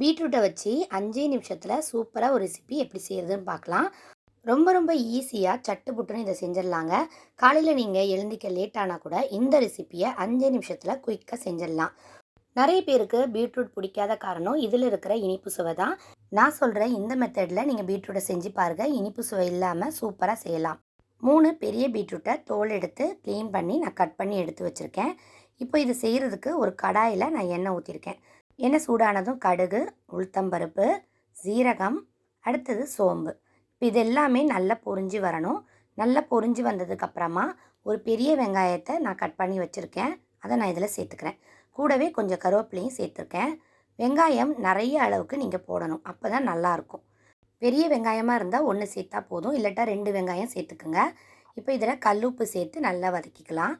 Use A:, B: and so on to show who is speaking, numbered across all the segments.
A: பீட்ரூட்டை வச்சு அஞ்சே நிமிஷத்தில் சூப்பராக ஒரு ரெசிபி எப்படி செய்கிறதுன்னு பார்க்கலாம். ரொம்ப ரொம்ப ஈஸியாக சட்டு புட்டுன்னு இதை செஞ்சிடலாங்க. காலையில் நீங்கள் எழுந்திக்க லேட் ஆனால் கூட இந்த ரெசிப்பியை அஞ்சே நிமிஷத்தில் குயிக்காக செஞ்சிடலாம். நிறைய பேருக்கு பீட்ரூட் பிடிக்காத காரணம் இதில் இருக்கிற இனிப்பு சுவை தான். நான் சொல்கிற இந்த மெத்தடில் நீங்கள் பீட்ரூட்டை செஞ்சு பாருங்கள் இனிப்பு சுவை இல்லாமல் சூப்பராக செய்யலாம். மூணு பெரிய பீட்ரூட்டை தோல் எடுத்து க்ளீன் பண்ணி நான் கட் பண்ணி எடுத்து வச்சுருக்கேன். இப்போ இது செய்கிறதுக்கு ஒரு கடாயில் நான் எண்ணெய் ஊற்றிருக்கேன் எண்ணெய் சூடானதும் கடுகு உளுத்தம்பருப்பு சீரகம் அடுத்தது சோம்பு. இப்போ இது எல்லாமே நல்லா பொரிஞ்சு வரணும். நல்லா பொரிஞ்சு வந்ததுக்கப்புறமா ஒரு பெரிய வெங்காயத்தை நான் கட் பண்ணி வச்சுருக்கேன். அதை நான் இதில் சேர்த்துக்கிறேன். கூடவே கொஞ்சம் கருவேப்பிலையும் சேர்த்துருக்கேன். வெங்காயம் நிறைய அளவுக்கு நீங்கள் போடணும். அப்போ தான் நல்லாயிருக்கும். பெரிய வெங்காயமாக இருந்தால் ஒன்று சேர்த்தா போதும். இல்லாட்டா ரெண்டு வெங்காயம் சேர்த்துக்குங்க. இப்போ இதில் கல்லுப்பு சேர்த்து நல்லா வதக்கிக்கலாம்.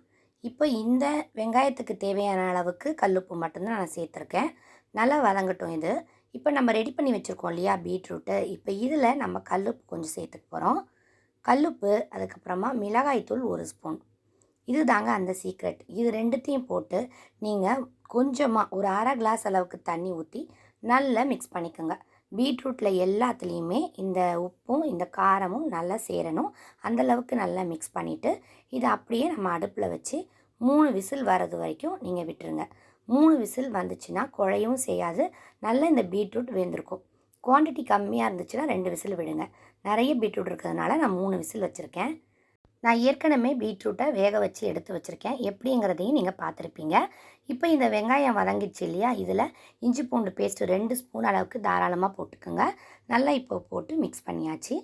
A: இப்போ இந்த வெங்காயத்துக்கு தேவையான அளவுக்கு கல்லுப்பு மட்டும்தான் நான் சேர்த்துருக்கேன். நல்லா வதங்கட்டும் இது. இப்போ நம்ம ரெடி பண்ணி வச்சுருக்கோம் இல்லையா பீட்ரூட்டு இப்போ இதில் நம்ம கல்லுப்பு கொஞ்சம் சேர்த்துக்க போகிறோம் கல்லுப்பு அதுக்கப்புறமா மிளகாய்த்தூள் ஒரு ஸ்பூன் இது தாங்க அந்த சீக்ரெட் இது ரெண்டுத்தையும் போட்டு நீங்கள் கொஞ்சமாக ஒரு அரை கிளாஸ் அளவுக்கு தண்ணி ஊற்றி நல்லா மிக்ஸ் பண்ணிக்கோங்க. பீட்ரூட்டில் எல்லாத்துலேயுமே இந்த உப்பும் இந்த காரமும் நல்லா சேரணும். அந்தளவுக்கு நல்லா மிக்ஸ் பண்ணிவிட்டு இதை அப்படியே நம்ம அடுப்பில் வச்சு மூணு விசில் வர்றது வரைக்கும் நீங்கள் விட்டுருங்க. மூணு விசில் வந்துச்சுன்னா குழையவும் செய்யாது. நல்லா இந்த பீட்ரூட் வெந்திருக்கும். குவான்டிட்டி கம்மியாக இருந்துச்சுன்னா ரெண்டு விசில் விடுங்க. நிறைய பீட்ரூட் இருக்கிறதுனால நான் மூணு விசில் வச்சுருக்கேன். நான் ஏற்கனவே பீட்ரூட்டை வேக வச்சு எடுத்து வச்சுருக்கேன். எப்படிங்கிறதையும் நீங்கள் பார்த்துருப்பீங்க. இப்போ இந்த வெங்காயம் வதங்கிச்சு இல்லையா? இதில் இஞ்சி பூண்டு பேஸ்ட்டு ரெண்டு ஸ்பூன் அளவுக்கு தாராளமாக போட்டுக்கோங்க. நல்லா இப்போ போட்டு மிக்ஸ் பண்ணியாச்சு.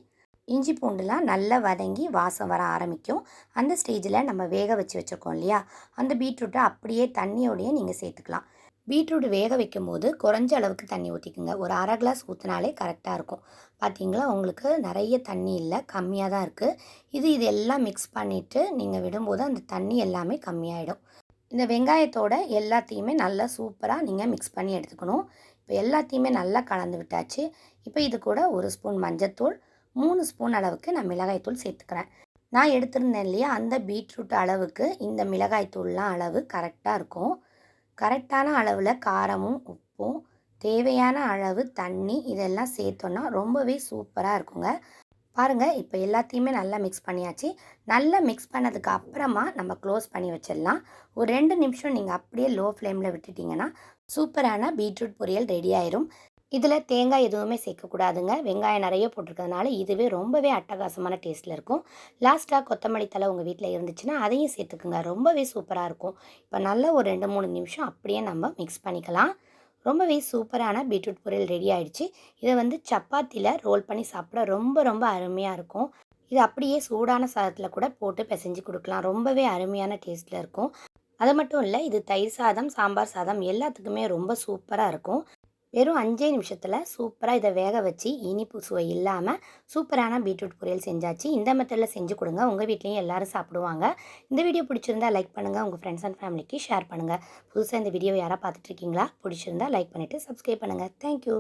A: இஞ்சி பூண்டுலாம் நல்லா வதங்கி வாசம் வர ஆரம்பிக்கும். அந்த ஸ்டேஜில் நம்ம வேக வச்சு வச்சுருக்கோம் இல்லையா? அந்த பீட்ரூட்டை அப்படியே தண்ணியோடையே நீங்கள் சேர்த்துக்கலாம். பீட்ரூட் வேக வைக்கும் போது குறைஞ்ச அளவுக்கு தண்ணி ஊற்றிக்குங்க ஒரு அரை கிளாஸ் ஊற்றினாலே கரெக்டாக இருக்கும். பார்த்தீங்களா உங்களுக்கு நிறைய தண்ணி இல்லை கம்மியாக தான் இருக்குது இது இது எல்லாம் மிக்ஸ் பண்ணிவிட்டு நீங்கள் விடும்போது அந்த தண்ணி எல்லாமே கம்மியாயிடும். இந்த வெங்காயத்தோட எல்லாத்தையுமே நல்லா சூப்பராக நீங்கள் மிக்ஸ் பண்ணி எடுத்துக்கணும். இப்போ எல்லாத்தையுமே நல்லா கலந்து விட்டாச்சு. இப்போ இது கூட ஒரு ஸ்பூன் மஞ்சத்தூள் மூணு ஸ்பூன் அளவுக்கு நான் மிளகாய்த்தூள் சேர்த்துக்கிறேன். நான் எடுத்திருந்தேன் இல்லையா அந்த பீட்ரூட் அளவுக்கு இந்த மிளகாய்த்தூள்லாம் அளவு கரெக்டாக இருக்கும். கரெக்டான அளவில் காரமும் உப்பும் தேவையான அளவு தண்ணி இதெல்லாம் சேர்த்தோன்னா ரொம்பவே சூப்பராக இருக்குங்க. பாருங்கள் இப்போ எல்லாத்தையுமே நல்லா மிக்ஸ் பண்ணியாச்சு. நல்லா மிக்ஸ் பண்ணதுக்கு அப்புறமா நம்ம க்ளோஸ் பண்ணி வச்சிடலாம். ஒரு ரெண்டு நிமிஷம் நீங்கள் அப்படியே லோ ஃப்ளேமில் விட்டுட்டிங்கன்னா சூப்பரான பீட்ரூட் பொரியல் ரெடி ஆயிரும். இதில் தேங்காய் எதுவுமே சேர்க்கக்கூடாதுங்க. வெங்காயம் நிறைய போட்டிருக்கிறதுனால இதுவே ரொம்பவே அட்டகாசமான டேஸ்ட்டில் இருக்கும். லாஸ்ட்டாக கொத்தமல்லி தலை உங்கள் வீட்டில் இருந்துச்சுன்னா அதையும் சேர்த்துக்குங்க. ரொம்பவே சூப்பராக இருக்கும். இப்போ நல்லா ஒரு ரெண்டு மூணு நிமிஷம் அப்படியே நம்ம மிக்ஸ் பண்ணிக்கலாம். ரொம்பவே சூப்பரான பீட்ரூட் பொரியல் ரெடி ஆகிடுச்சு இதை வந்து சப்பாத்தியில் ரோல் பண்ணி சாப்பிட ரொம்ப ரொம்ப அருமையாக இருக்கும். இது அப்படியே சூடான சாதத்தில் கூட போட்டு பிசைஞ்சு கொடுக்கலாம். ரொம்பவே அருமையான டேஸ்ட்டில் இருக்கும். அது மட்டும் இல்லை இது தயிர் சாதம் சாம்பார் சாதம் எல்லாத்துக்குமே ரொம்ப சூப்பராக இருக்கும். வெறும் அஞ்சே நிமிஷத்தில் சூப்பராக இதை வேக வச்சு இனிப்பு சுவை இல்லாமல் சூப்பரான பீட்ரூட் பொரியல் செஞ்சாச்சு. இந்த மெத்தடில் செஞ்சு கொடுங்க. உங்கள் வீட்லேயும் எல்லோரும் சாப்பிடுவாங்க. இந்த வீடியோ பிடிச்சிருந்தா லைக் பண்ணுங்கள் உங்கள் ஃப்ரெண்ட்ஸ் அண்ட் ஃபேமிலிக்கு ஷேர் பண்ணுங்கள் புதுசாக இந்த வீடியோ யாராக பார்த்துட்ருக்கீங்களா பிடிச்சிருந்தா லைக் பண்ணிவிட்டு சப்ஸ்கிரைப் பண்ணுங்கள் தேங்க்யூ